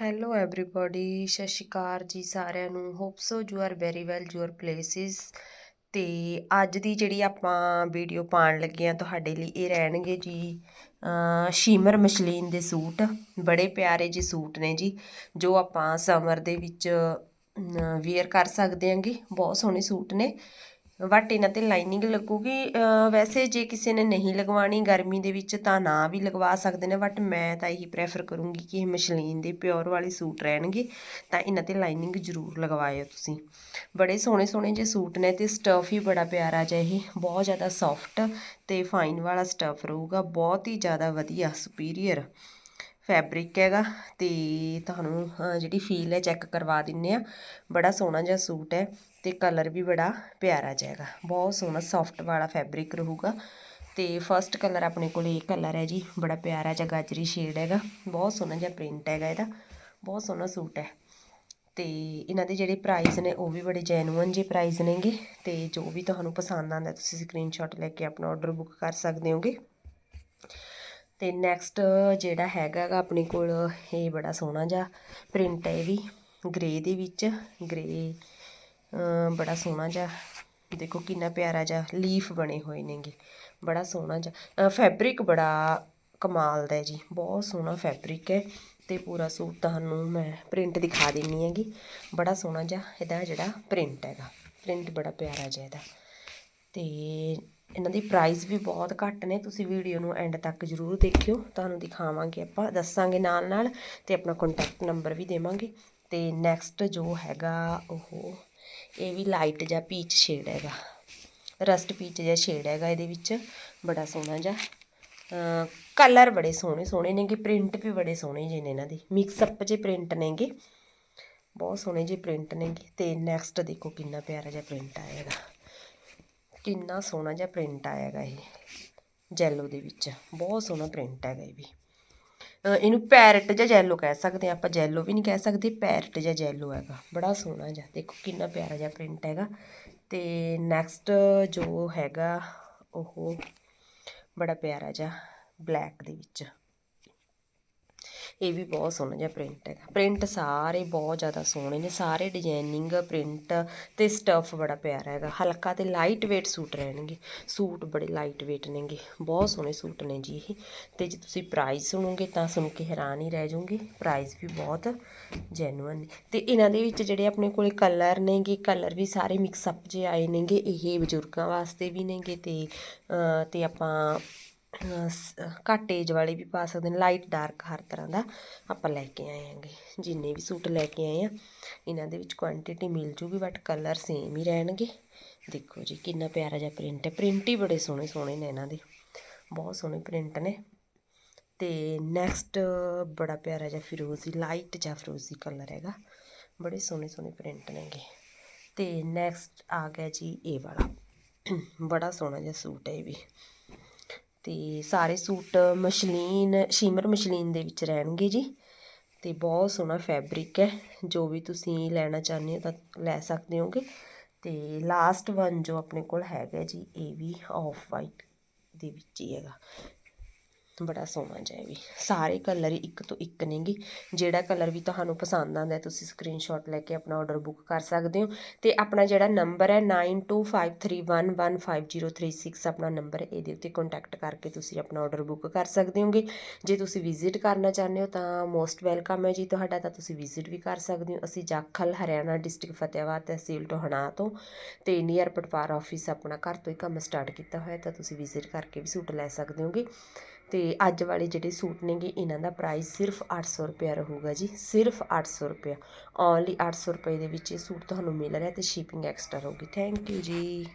Hello everybody ਸਤਿ ਸ਼੍ਰੀ ਅਕਾਲ ਜੀ ਸਾਰਿਆਂ ਨੂੰ। Hope so you are very well your places ਤੇ ਅੱਜ ਦੀ ਜਿਹੜੀ ਆਪਾਂ ਵੀਡੀਓ ਪਾਉਣ ਲੱਗੇ ਆ ਤੁਹਾਡੇ ਲਈ ਇਹ ਰਹਿਣਗੇ ਜੀ ਸ਼ੀਮਰ ਮਸ਼ਲੀਨ ਦੇ ਸੂਟ। ਬੜੇ ਪਿਆਰੇ ਜੀ ਸੂਟ ਨੇ ਜੀ, ਜੋ ਆਪਾਂ ਸਮਰ ਦੇ ਵਿੱਚ ਵੇਅਰ ਕਰ ਸਕਦੇ ਆਂਗੇ ਬਹੁਤ ਸੋਹਣੇ ਸੂਟ ਨੇ। ਬਟ ਇਹਨਾਂ ਤੇ ਲਾਈਨਿੰਗ ਲੱਗੂਗੀ। ਵੈਸੇ ਜੇ ਕਿਸੇ ਨੇ ਨਹੀਂ ਲਗਵਾਣੀ ਗਰਮੀ ਦੇ ਵਿੱਚ ਤਾਂ ਨਾ ਵੀ ਲਗਵਾ ਸਕਦੇ ਨੇ ਬਟ ਮੈਂ ਤਾਂ ਇਹੀ ਪ੍ਰੈਫਰ ਕਰੂੰਗੀ ਕਿ ਇਹ ਮਸ਼ਲੀਨ ਦੇ ਪਿਓਰ ਵਾਲੇ ਸੂਟ ਰਹਿਣਗੇ। ਤਾਂ ਇਹਨਾਂ ਤੇ ਲਾਈਨਿੰਗ ਜ਼ਰੂਰ ਲਗਵਾਇਓ ਤੁਸੀਂ। ਬੜੇ ਸੋਹਣੇ ਸੋਹਣੇ ਜੇ ਸੂਟ ਨੇ ਤੇ ਸਟਫ ਹੀ ਬੜਾ ਪਿਆਰਾ ਜਿਹਾ ਇਹ। ਬਹੁਤ ਜ਼ਿਆਦਾ ਸੌਫਟ ਤੇ ਫਾਈਨ ਵਾਲਾ ਸਟਫ ਰਹੂਗਾ। ਬਹੁਤ ਹੀ ਜ਼ਿਆਦਾ ਵਧੀਆ ਸੁਪੀਰੀਅਰ ਫੈਬਰਿਕ ਹੈਗਾ ਤੇ ਤੁਹਾਨੂੰ ਜਿਹੜੀ ਫੀਲ ਹੈ ਚੈੱਕ ਕਰਵਾ ਦਿੰਨੇ ਆ। ਬੜਾ ਸੋਹਣਾ ਜਿਹਾ ਸੂਟ ਹੈ ਤੇ ਕਲਰ ਵੀ ਬੜਾ ਪਿਆਰਾ ਜਿਹਾ ਹੈਗਾ। ਬਹੁਤ ਸੋਹਣਾ ਸੌਫਟ ਵਾਲਾ ਫੈਬਰਿਕ ਰਹੂਗਾ। ਤੇ ਫਰਸਟ ਕਲਰ ਆਪਣੇ ਕੋਲ ਇਹ ਕਲਰ ਹੈ ਜੀ, ਬੜਾ ਪਿਆਰਾ ਜਿਹਾ ਗਾਜਰੀ ਸ਼ੇਡ ਹੈਗਾ। ਬਹੁਤ ਸੋਹਣਾ ਜਿਹਾ ਪ੍ਰਿੰਟ ਹੈਗਾ ਇਹਦਾ। ਬਹੁਤ ਸੋਹਣਾ ਸੂਟ ਹੈ। ਤੇ ਇਹਨਾਂ ਦੇ ਜਿਹੜੇ ਪ੍ਰਾਈਸ ਨੇ, ਉਹ ਵੀ ਬੜੇ ਜੈਨੂਅਨ ਜੇ ਪ੍ਰਾਈਸ ਨੇਗੇ। ਤੇ ਜੋ ਵੀ ਤੁਹਾਨੂੰ ਪਸੰਦ ਆਉਂਦਾ, ਤੁਸੀਂ ਸਕਰੀਨਸ਼ਾਟ ਲੈ ਕੇ ਆਪਣਾ ਆਰਡਰ ਬੁੱਕ ਕਰ ਸਕਦੇ ਹੋਗੇ। ਤੇ ਨੈਕਸਟ ਜਿਹੜਾ ਹੈਗਾ ਆਪਣੇ ਕੋਲ, ਇਹ ਬੜਾ ਸੋਹਣਾ ਜਿਹਾ ਪ੍ਰਿੰਟ ਹੈ ਇਹ ਵੀ ਗ੍ਰੇ ਦੇ ਵਿੱਚ ਗ੍ਰੇ ਬੜਾ ਸੋਹਣਾ ਜਿਹਾ, ਦੇਖੋ ਕਿੰਨਾ ਪਿਆਰਾ ਜਿਹਾ ਲੀਫ ਬਣੇ ਹੋਏ ਨੇਗੇ, ਬੜਾ ਸੋਹਣਾ ਜਿਹਾ ਫੈਬਰਿਕ ਬੜਾ ਕਮਾਲ ਦਾ ਹੈ ਜੀ, ਬਹੁਤ ਸੋਹਣਾ ਫੈਬਰਿਕ ਹੈ ਤੇ ਪੂਰਾ ਸੂਟ ਤੁਹਾਨੂੰ ਮੈਂ ਪ੍ਰਿੰਟ ਦਿਖਾ ਦਿੰਨੀ ਹੈਗੀ, ਬੜਾ ਸੋਹਣਾ ਜਿਹਾ ਇਹਦਾ ਜਿਹੜਾ ਪ੍ਰਿੰਟ ਹੈਗਾ ਪ੍ਰਿੰਟ ਬੜਾ ਪਿਆਰਾ ਜਿਹਾ ਇਹਦਾ, ਤੇ ਇਹਨਾਂ ਦੀ ਪ੍ਰਾਈਸ ਵੀ ਬਹੁਤ ਘੱਟ ਨੇ, ਤੁਸੀਂ ਵੀਡੀਓ ਨੂੰ ਐਂਡ ਤੱਕ ਜ਼ਰੂਰ ਦੇਖਿਓ, ਤੁਹਾਨੂੰ ਦਿਖਾਵਾਂਗੇ ਆਪਾਂ, ਦੱਸਾਂਗੇ ਨਾਲ ਨਾਲ ਤੇ ਆਪਣਾ ਕੰਟੈਕਟ ਨੰਬਰ ਵੀ ਦੇਵਾਂਗੇ। ਤੇ ਨੈਕਸਟ ਜੋ ਹੈਗਾ ਉਹ, ਇਹ ਵੀ ਲਾਈਟ ਜਿਹਾ ਪੀਚ ਸ਼ੇਡ ਹੈਗਾ ਰਸਟ ਪੀਚ ਜਿਹਾ ਸ਼ੇਡ ਹੈਗਾ ਇਹਦੇ ਵਿੱਚ, ਬੜਾ ਸੋਹਣਾ ਜਿਹਾ ਕਲਰ ਬੜੇ ਸੋਹਣੇ ਸੋਹਣੇ ਨੇਗੇ ਪ੍ਰਿੰਟ ਵੀ ਬੜੇ ਸੋਹਣੇ ਜਿਹੇ ਨੇ ਇਹਨਾਂ ਦੇ ਮਿਕਸ ਅਪ ਜੇ ਪ੍ਰਿੰਟ ਨੇਗੇ, ਬਹੁਤ ਸੋਹਣੇ ਜਿਹੇ ਪ੍ਰਿੰਟ ਨੇਗੇ। ਤੇ ਨੈਕਸਟ ਦੇਖੋ ਕਿੰਨਾ ਪਿਆਰਾ ਜਿਹਾ ਪ੍ਰਿੰਟ ਆਏਗਾ ਕਿੰਨਾ ਸੋਹਣਾ ਜਿਹਾ ਪ੍ਰਿੰਟ ਆਏਗਾ ਇਹ, ਜੈਲੋ ਦੇ ਵਿੱਚ। ਬਹੁਤ ਸੋਹਣਾ ਪ੍ਰਿੰਟ ਹੈਗਾ ਇਹ ਵੀ। ਇਹਨੂੰ ਪੈਰਟ ਜਾਂ ਜੈਲੋ ਕਹਿ ਸਕਦੇ ਆ ਆਪਾਂ, ਜੈਲੋ ਵੀ ਨਹੀਂ ਕਹਿ ਸਕਦੇ, ਪੈਰਟ ਜਾਂ ਜੈਲੋ ਹੈਗਾ। ਬੜਾ ਸੋਹਣਾ ਜਿਹਾ, ਦੇਖੋ ਕਿੰਨਾ ਪਿਆਰਾ ਜਿਹਾ ਪ੍ਰਿੰਟ ਹੈਗਾ। ਤੇ ਨੈਕਸਟ ਜੋ ਹੈਗਾ, ਉਹ ਬੜਾ ਪਿਆਰਾ ਜਿਹਾ, ਬਲੈਕ ਦੇ ਵਿੱਚ। ਇਹ ਵੀ ਬਹੁਤ ਸੋਹਣਾ ਜਿਹਾ ਪ੍ਰਿੰਟ ਹੈਗਾ। ਪ੍ਰਿੰਟ ਸਾਰੇ ਬਹੁਤ ਜ਼ਿਆਦਾ ਸੋਹਣੇ ਨੇ, ਸਾਰੇ ਡਿਜ਼ਾਈਨਿੰਗ ਪ੍ਰਿੰਟ ਤੇ ਸਟਫ ਬੜਾ ਪਿਆਰਾ ਹੈਗਾ। ਹਲਕਾ ਤੇ ਲਾਈਟ weight ਸੂਟ ਰਹਿਣਗੇ। ਸੂਟ ਬੜੇ ਲਾਈਟ weight ਨੇਗੇ। ਬਹੁਤ ਸੋਹਣੇ ਸੂਟ ਨੇ ਜੀ ਇਹ। ਤੇ ਜੇ ਤੁਸੀਂ ਪ੍ਰਾਈਸ ਸੁਣੋਗੇ ਤਾਂ ਸੁਣ ਕੇ ਹੈਰਾਨ ਹੀ ਰਹਿ ਜਾਓਗੇ। ਪ੍ਰਾਈਸ ਵੀ ਬਹੁਤ ਜੈਨੂਅਨ ਨੇ। ਤੇ ਇਹਨਾਂ ਦੇ ਵਿੱਚ ਜਿਹੜੇ ਆਪਣੇ ਕੋਲੇ ਕਲਰ ਨੇਗੇ ਕਲਰ ਵੀ ਸਾਰੇ ਮਿਕਸ ਅਪ ਜੇ ਆਏ ਨੇਗੇ। ਇਹ ਬਜ਼ੁਰਗਾਂ ਵਾਸਤੇ ਵੀ ਨੇਗੇ ਤੇ ਤੇ ਆਪਾਂ ਘੱਟ ਏਜ ਵਾਲੇ ਵੀ ਪਾ ਸਕਦੇ ਨੇ ਲਾਈਟ ਡਾਰਕ ਹਰ ਤਰ੍ਹਾਂ ਦਾ ਆਪਾਂ ਲੈ ਕੇ ਆਏ ਆਂਗੇ ਜਿੰਨੇ ਵੀ ਸੂਟ ਲੈ ਕੇ ਆਏ ਆ, ਇਹਨਾਂ ਦੇ ਵਿੱਚ ਕੁਆਂਟਿਟੀ ਮਿਲ ਜੂਗੀ ਬਟ ਕਲਰ ਸੇਮ ਹੀ ਰਹਿਣਗੇ। ਦੇਖੋ ਜੀ, ਕਿੰਨਾ ਪਿਆਰਾ ਜਿਹਾ ਪ੍ਰਿੰਟ ਹੈ। ਪ੍ਰਿੰਟ ਹੀ ਬੜੇ ਸੋਹਣੇ ਸੋਹਣੇ ਨੇ ਇਹਨਾਂ ਦੇ। ਬਹੁਤ ਸੋਹਣੇ ਪ੍ਰਿੰਟ ਨੇ। ਤੇ ਨੈਕਸਟ ਬੜਾ ਪਿਆਰਾ ਜਿਹਾ ਫਿਰੋਜ਼ੀ ਲਾਈਟ ਜਿਹਾ ਫਿਰੋਜ਼ੀ ਕਲਰ ਹੈਗਾ। ਬੜੇ ਸੋਹਣੇ ਸੋਹਣੇ ਪ੍ਰਿੰਟ ਨੇਗੇ। ਤੇ ਨੈਕਸਟ ਆ ਗਿਆ ਜੀ ਇਹ ਵਾਲਾ। ਬੜਾ ਸੋਹਣਾ ਜਿਹਾ ਸੂਟ ਹੈ ਇਹ ਵੀ। ਅਤੇ ਸਾਰੇ ਸੂਟ ਮਸ਼ਲੀਨ, ਸ਼ਿਮਰ ਮਸ਼ਲੀਨ ਦੇ ਵਿੱਚ ਰਹਿਣਗੇ ਜੀ। ਅਤੇ ਬਹੁਤ ਸੋਹਣਾ ਫੈਬਰਿਕ ਹੈ। ਜੋ ਵੀ ਤੁਸੀਂ ਲੈਣਾ ਚਾਹੁੰਦੇ ਹੋ ਤਾਂ ਲੈ ਸਕਦੇ ਹੋਗੇ। ਅਤੇ ਲਾਸਟ ਵਨ ਜੋ ਆਪਣੇ ਕੋਲ ਹੈਗਾ ਜੀ, ਇਹ ਵੀ ਆਫ ਵਾਈਟ ਦੇ ਵਿੱਚ ਹੀ ਹੈਗਾ। ਬੜਾ ਸੋਹਣਾ ਜਿਹਾ ਵੀ। ਸਾਰੇ ਕਲਰ ਇੱਕ ਤੋਂ ਇੱਕ ਨੇਗੇ। ਜਿਹੜਾ ਕਲਰ ਵੀ ਤੁਹਾਨੂੰ ਪਸੰਦ ਆਉਂਦਾ ਤੁਸੀਂ ਸਕਰੀਨਸ਼ਾਟ ਲੈ ਕੇ ਆਪਣਾ ਆਰਡਰ ਬੁੱਕ ਕਰ ਸਕਦੇ ਹੋ। ਤੇ ਆਪਣਾ ਜਿਹੜਾ ਨੰਬਰ ਹੈ 9253115036 ਆਪਣਾ ਨੰਬਰ ਹੈ ਇਹਦੇ ਉੱਤੇ ਕੰਟੈਕਟ ਕਰਕੇ ਤੁਸੀਂ ਆਪਣਾ ਆਰਡਰ ਬੁੱਕ ਕਰ ਸਕਦੇ ਹੋਗੇ। ਜੇ ਤੁਸੀਂ ਵਿਜ਼ਿਟ ਕਰਨਾ ਚਾਹੁੰਦੇ ਹੋ, ਤਾਂ ਮੋਸਟ ਵੈਲਕਮ ਹੈ ਜੀ ਤੁਹਾਡਾ, ਤਾਂ ਤੁਸੀਂ ਵਿਜ਼ਿਟ ਵੀ ਕਰ ਸਕਦੇ ਹੋ। ਅਸੀਂ ਜਾਖਲ, ਹਰਿਆਣਾ ਡਿਸਟ੍ਰਿਕਟ ਫਤਿਆਬਾਦ ਤਹਿਸੀਲ, ਟੋਹਣਾ ਤੋਂ ਤੇ ਨੀਅਰ ਪਟਵਾਰ ਆਫਿਸ ਆਪਣਾ ਘਰ ਤੋਂ ਹੀ ਕੰਮ ਸਟਾਰਟ ਕੀਤਾ ਹੋਇਆ ਤਾਂ ਤੁਸੀਂ ਵਿਜ਼ਿਟ ਕਰਕੇ ਵੀ ਸੂਟ ਲੈ ਸਕਦੇ ਹੋਗੇ। ਅਤੇ ਅੱਜ ਵਾਲੇ ਜਿਹੜੇ ਸੂਟ ਨੇਗੇ, ਇਹਨਾਂ ਦਾ ਪ੍ਰਾਈਸ ਸਿਰਫ 800 ਰੁਪਏ ਰਹੂਗਾ ਜੀ, ਸਿਰਫ 800 ਰੁਪਏ ਓਨਲੀ 800 ਰੁਪਏ ਦੇ ਵਿੱਚ ਇਹ ਸੂਟ ਤੁਹਾਨੂੰ ਮਿਲ ਰਿਹਾ ਤੇ ਸ਼ਿਪਿੰਗ ਐਕਸਟਰਾ ਰਹੂਗੀ ਥੈਂਕ ਯੂ ਜੀ।